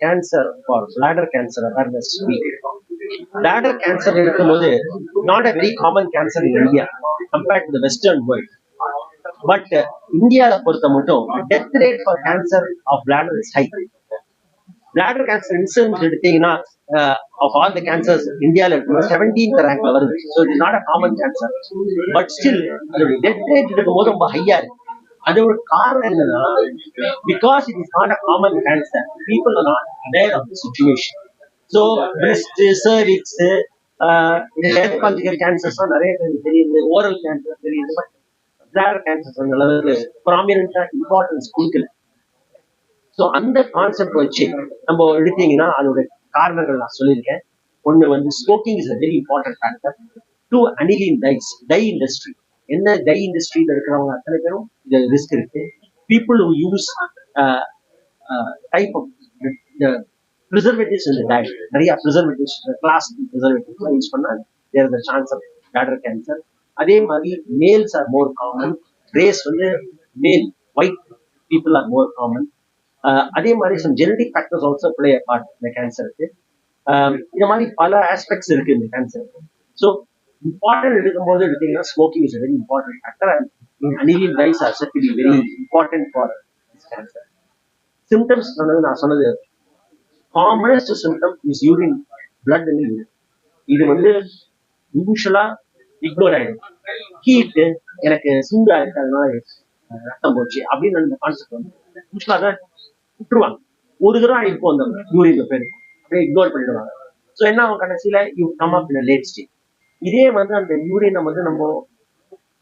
Cancer for bladder cancer awareness week bladder cancer இருக்கும்போது not a very common cancer in India compared to western world but இந்தியாவை பொறுத்த மட்டும் death rate for cancer of bladder is high bladder cancer insurance எடுத்தீங்கன்னா of all the cancers இந்தியாவில் இருக்கும்போது seventeenth ரேங்க்ல வருது. So it not a common cancer but still அதோட death rate இருக்கும்போது ரொம்ப ஹையா இருக்கு. அதோட காரணம் என்னன்னா because it is not a common cancer people are not aware of the situation so breast cervix இந்த ஹெல்த் கேன்சர்ஸ்லாம் நிறைய பேருக்கு தெரியுது ஓரல் கேன்சர் தெரியுது பட் பிளேர் கேன்சர்ஸ் அந்த அளவுக்கு ப்ராமினண்டா இம்பார்ட்டன்ஸ் கொடுக்கல. ஸோ அந்த கான்செப்ட் வச்சு நம்ம எடுத்தீங்கன்னா அதோட காரணங்கள் நான் சொல்லியிருக்கேன். ஒன்று வந்து smoking is a very important factor two aniline dyes dye industry என்ன டை இண்டஸ்ட்ரியில் இருக்கிறவங்க அத்தனை பேரும் இது ரிஸ்க் இருக்கு? People who use type of preservatives இந்த டயட் நிறைய ப்ரிசர்வேட்டிவ்ஸ் கிளாஸ் ப்ரிசர்வேட்டிவ்ஸ் யூஸ் பண்ணால் there the chance of bladder cancer அதே மாதிரி males are more common race வந்து male white people are more common அதே மாதிரி some genetic factors also play part இந்த கேன்சருக்கு இந்த மாதிரி பல ஆஸ்பெக்ட்ஸ் இருக்கு இந்த கேன்சருக்கு ஸோ இம்பார்ட்டன்ட் எடுக்கும்போது எடுத்தீங்கன்னா smoking is very important factor and aniline dyes are said be very important for cancer symptoms சொன்னது நான் சொன்னது commonest symptom is urine blood urine இது வந்து யூஷுவலா இக்னோர் ஆயிடும். ஹீட்டு எனக்கு சூடா இருக்கு அதனால ரத்தம் போச்சு அப்படின்னு அந்த கான்செப்ட் வந்து யூஸ்வலா தான் விட்டுருவாங்க. ஒரு தடவை இருக்கும் அந்த யூரின் பேர் அப்படியே இக்னோர் பண்ணிடுவாங்க. ஸோ என்ன ஆகும் கடைசியில? You come up in late stage இதே வந்து அந்த யூரினை வந்து நம்ம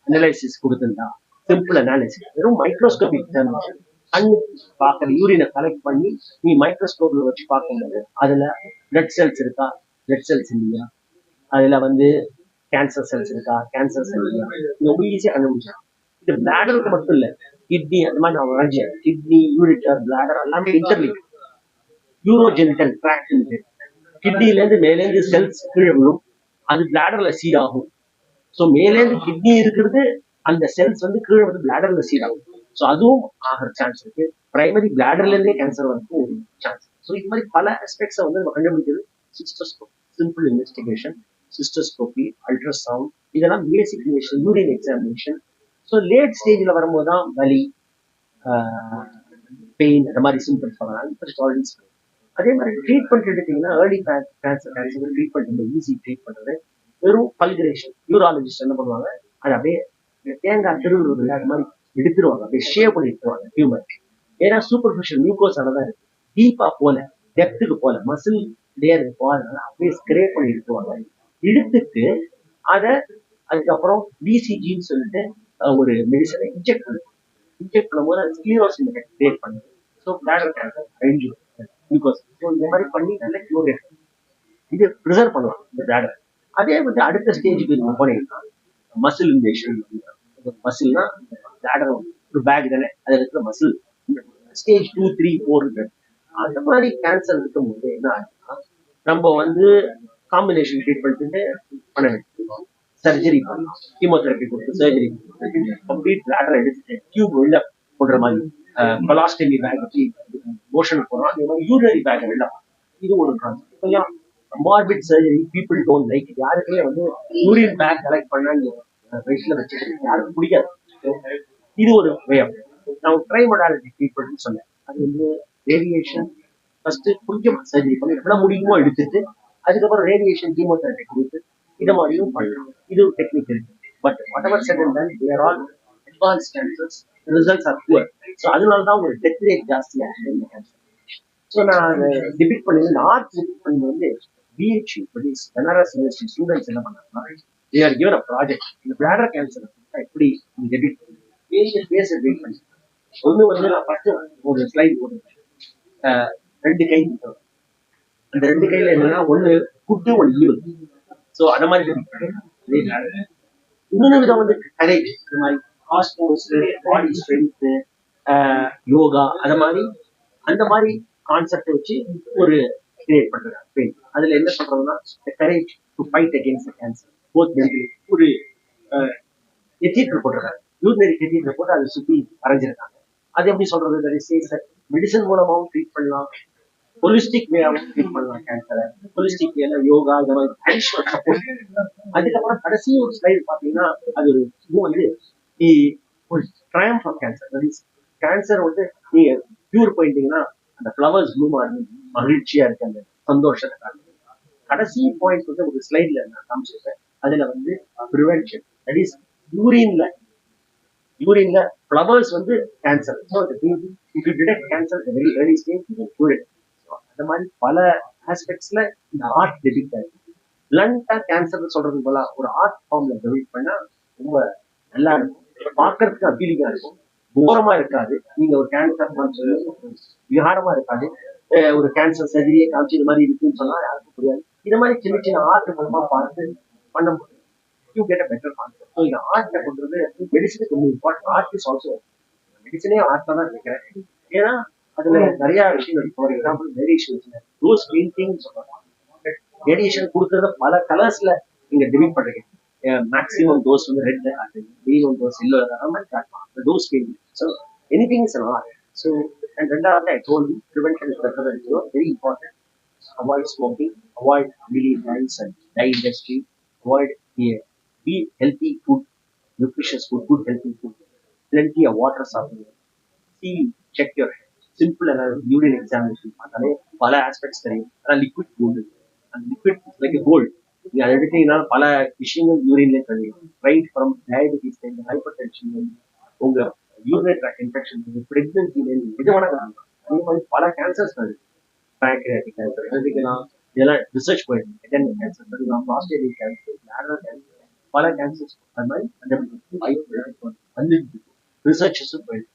அனலைசிஸ் கொடுத்துருந்தா சிம்பிள் அனாலிசிஸ் வெறும் மைக்ரோஸ்கோபிக் எக்ஸாமினேஷன் கண்ணு பார்க்குற யூரினை கலெக்ட் பண்ணி நீ மைக்ரோஸ்கோப்ல வச்சு பார்க்கும்போது அதுல பிளட் செல்ஸ் இருக்கா? பிளட் செல்ஸ் இல்லையா? அதுல வந்து கேன்சர் செல்ஸ் இருக்கா? கேன்சர் செல் இல்லையா? இது ரொம்ப ஈஸியாக கண்டுபிடிச்சேன் இது பிளாடருக்கு மட்டும் இல்லை கிட்னி அந்த மாதிரி நான் வரைஞ்சேன் கிட்னி யூரிட்டர் பிளாடர் எல்லாமே இன்டர்லிங்க் யூரோஜெனிட்டல் ட்ராக்ட் கிட்னில இருந்து மேலேந்து செல்ஸ் கீழே விழும். அது பிளாடர்ல சீட் ஆகும். ஸோ மேலேந்து கிட்னி இருக்கிறது அந்த செல்ஸ் வந்து கீழே வந்து பிளாடர்ல சீட் ஆகும். ஸோ அதுவும் ஆகிற சான்ஸ் இருக்கு. பிரைமரி பிளாடர்ல இருந்தே கேன்சர் வந்து சான்ஸ் ஸோ இது மாதிரி பல ஆஸ்பெக்ட்ஸை வந்து நம்ம கண்டுபிடிக்கிறது cystoscope simple investigation cystoscopy ultrasound இதெல்லாம் basic investigation urine examination so late ஸ்டேஜில் வரும்போது தான் வலி பெயின் அந்த மாதிரி சிம்டம்ஸ் வரலாம் அதே மாதிரி ட்ரீட்மெண்ட் எடுத்தீங்கன்னா ஏர்லி கேன்சர் கேன்சர் ட்ரீட்மெண்ட் ரொம்ப ஈஸி ட்ரீட் பண்ணுறது வெறும் பல்கிரேஷன் யூராலஜிஸ்ட் என்ன பண்ணுவாங்க? அது அப்படியே தேங்காய் திருவுருவில் அது மாதிரி எடுத்துருவாங்க. அப்படியே ஷேவ் பண்ணி எடுத்துருவாங்க டியூமர் ஏன்னா சூப்பர்ஃபிஷியல் மியூக்கோஸால தான் இருக்கு. டீப்பா போல டெப்த்துக்கு போல மசில் லேயர் போகிறதுனால அப்படியே ஸ்கிரே பண்ணி எடுத்துருவாங்க. எடுத்துட்டு அதை அதுக்கப்புறம் டிசிஜின்னு சொல்லிட்டு ஒரு மெடிசனை இன்ஜெக்ட் பண்ணுவோம் இன்ஜெக்ட் பண்ணும்போது அது ஸ்க்ளீரோஸ் கிரியேட் பண்ணுது. ஸோ பிளாடர் கேன்சர் அழிஞ்சிடும் குளுக்கோஸ் ஸோ இந்த மாதிரி பண்ணி நல்ல கியூர் இது ப்ரிசர்வ் பண்ணலாம் இந்த பிளாடர் அதே வந்து அடுத்த ஸ்டேஜுக்கு நம்ம போனீங்கன்னா மசில் இன்ஜெக்ஷன் மசில்னா பிளாடர் ஒரு பேக் தானே அதில் இருக்கிற muscle stage two three four அந்த மாதிரி கேன்சர் இருக்கும்போது என்ன ஆகுதுன்னா நம்ம வந்து காம்பினேஷன் ட்ரீட்மெண்ட்டு பண்ண வேண்டியிருக்கோம் சர்ஜரி பண்ணலாம் கீமோதெரப்பி கொடுத்து சர்ஜரி கம்ப்ளீட் பிளாடர் எடுத்துட்டு டியூப் உள்ள போடுற மாதிரி கொலாஸ்டமி பேக் வச்சு மோஷன் போடுறோம் அதே மாதிரி யூரினரி பேக் வெளில இது ஒரு கான்செப்ட் கொஞ்சம் morbid surgery people don't like யாருக்குமே வந்து யூரின் பேக் கலெக்ட் பண்ண வயசுல வச்சு யாருக்கும் பிடிக்காது. இது ஒரு வே ஆஃப் நான் ட்ரை மொடாலிட்டி ட்ரீட்மெண்ட் சொன்னேன். அது வந்து ரேடியேஷன் ஃபர்ஸ்ட் கொஞ்சம் சர்ஜரி பண்ணி எவ்வளவு முடியுமோ எடுத்துட்டு அதுக்கப்புறம் ரேடியேஷன் கீமோதெரப்பி கொடுத்து இதை மாதிரியும் பண்ணலாம். இது ஒரு டெக்னிக் இருக்கு. பட் வாட் எவர் செகண்ட் தான் there all advance cancers results are poor so அதனால தான் உங்களுக்கு டெத் ரேட் ஜாஸ்தி ஆகுது இந்த கேன்சர் ஸோ நான் டிபிட் பண்ணி நார்த் டிபிட் பண்ணி வந்து பிஹெச்யூ படிஸ் பனாரஸ் யூனிவர்சிட்டி ஸ்டூடெண்ட்ஸ் என்ன பண்ணாங்கன்னா they are given a project இந்த பிளாடர் கேன்சர் எப்படி டெபிட் பண்ணி பேஷண்ட் பேச டெபிட் பண்ணி ஒன்று வந்து நான் ஃபர்ஸ்ட் ஒரு ஸ்லைட் போட்டுருக்கேன். ரெண்டு கை அந்த ரெண்டு கையில என்னன்னா ஒன்று குட்டு ஒன்று ஈவல். ஸோ அந்த மாதிரி இன்னொரு விதம் வந்து கரேஜ் இந்த மாதிரி ஹாஸ்போர்ட்ஸ் பாடி ஸ்ட்ரென்த்து யோகா அந்த மாதிரி அந்த மாதிரி கான்செப்ட் வச்சு ஒரு கிரியேட் பண்றாங்க பெயிண்ட் அதுல என்ன சொல்றதுன்னா courage to fight against cancer both mentally ஒரு எத்தியேட்டர் போட்டிருக்காங்க யூரினரி எத்தியேட்டர் போட்டு அதை சுத்தி வரைஞ்சிருக்காங்க அது எப்படி சொல்றது? மெடிசன் மூலமாவும் ட்ரீட் பண்ணலாம். ஹொலிஸ்டிக் வேயாவும் ட்ரீட் பண்ணலாம் கேன்சரை ஹொலிஸ்டிக் வேல யோகா இந்த மாதிரி அதுக்கப்புறம் கடைசி ஒரு ஸ்லைடு பாத்தீங்கன்னா அது ஒரு இது வந்து தி ஒரு triumph for cancer that is cancer வந்து நீங்க க்யூர் பண்ணிட்டீங்கன்னா அந்த ஃப்ளவர்ஸ் ப்ளூமா மகிழ்ச்சியா இருக்கு அந்த சந்தோஷத்தை காட்டுது. கடைசி பாயிண்ட் வந்து ஒரு ஸ்லைட்ல நான் காமிச்சிருக்கேன். அதுல வந்து ப்ரிவென்ஷன் தட் இஸ் யூரின்ல யூரின்ல ஃப்ளவர்ஸ் வந்து cancer so if you detect cancer very early stage you அந்த மாதிரி பல ஆஸ்பெக்ட்ஸ்ல இந்த ஆர்ட் டெபிட் ஆயிருக்கு பிளண்டா கேன்சர் சொல்றது போல ஒரு ஆர்ட் ஃபார்ம்ல டெபிட் பண்ணா ரொம்ப நல்லா இருக்கும். பார்க்கறதுக்கு அப்பீலிங்கா இருக்கும். கோரமா இருக்காது. நீங்க ஒரு கேன்சர் விகாரமா இருக்காது. ஒரு கேன்சர் சர்ஜரியை காமிச்சு இது மாதிரி இருக்குன்னு சொன்னா யாருக்கும் புரியாது. இந்த மாதிரி சின்ன சின்ன ஆர்ட் மூலமா பார்த்து பண்ண முடியும். You get a better concept so இந்த ஆர்ட்டை கொண்டது மெடிசனுக்கு ரொம்ப இம்பார்ட்டன் ஆர்ட் இஸ் ஆல்சோ மெடிசனே ஆர்ட்டா தான் நினைக்கிறேன் ஏன்னா அதுல நிறைய விஷயங்கள் for example variation rose painting சொல்றாங்க. வேரியேஷன் கொடுக்கறத பல கலர்ஸ்ல நீங்க டிவைட் பண்றீங்க. மேக்ஸிமம் டோஸ் வந்து ரெட் மினிமம் டோஸ் இல்லோ அந்த மாதிரி காட்டலாம் dose painting so anything is art so and ரெண்டாவது I told prevention is better very important avoid smoking, avoid really dyes and dye industry, avoid yeah, be healthy food, nutritious food, good healthy food, plenty of water supply. See, check your head. Simple and urine examination. பார்த்தாலே பல aspects தெரியும் ஆனால் liquid gold அந்த liquid like gold நீங்க அதை எடுத்தீங்கன்னா பல விஷயங்கள் யூரின்ல தெரியும் right from diabetes hypertension உங்க யூரினரி ட்ராக் இன்ஃபெக்ஷன் பிரெக்னன்சில எது வேணா காரணம் அதே மாதிரி பல கேன்சர்ஸ் வருது. பேங்க்ரியாட்டிக் கேன்சர் எழுதிக்கலாம் இதெல்லாம் ரிசர்ச் போயிருக்கு ஹெட் கேன்சர் எழுதிக்கலாம் ப்ராஸ்டேட்டிக் கேன்சர் பிளாடர் கேன்சர் பல கேன்சர்ஸ் அது மாதிரி அந்த வாய்ப்பு வந்து ரிசர்ச்சஸும் போயிருக்கு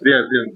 प्रिया प्रिया